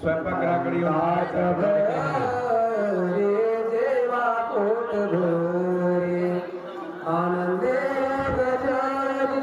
स्वयंपाकघराकडे देवा पोट भोरे आनंदे गजानी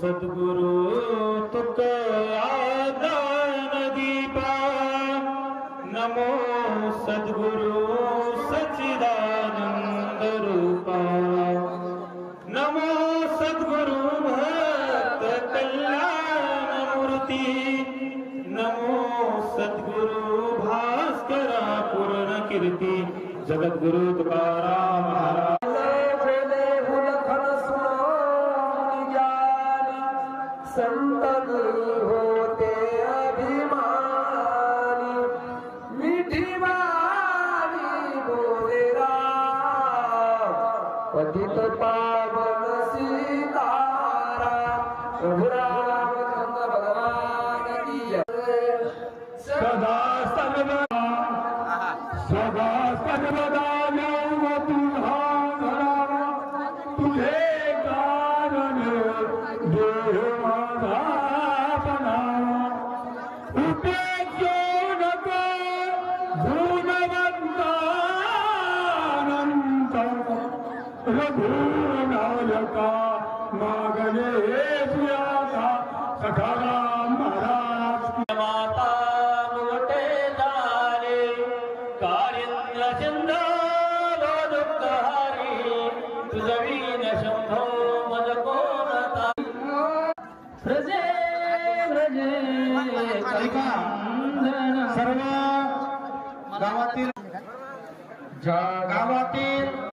सद्गुरु तुक दीपा नमो सद्गुरु सच्चिदानंद रूपा। नमो सद्गुरु भक्त कल्याण मूर्ती। नमो सद्गुरु भास्करा पूर्ण कीर्ती। जगद्गुरु तुकाराम महाराज संत गुरु होते अभिमानी मिठी वाणी बोले पतित पावन सीतारा प्रभु रामचंद्र भगवान की जय सदा सर्वदा सदा सर्वदा सुयाता सखाराम महाराज की। माता सिंध दुःखहारी तुझवीन शंभो मज कोणता व्रजे व्रजे सर्व गावातील गावातील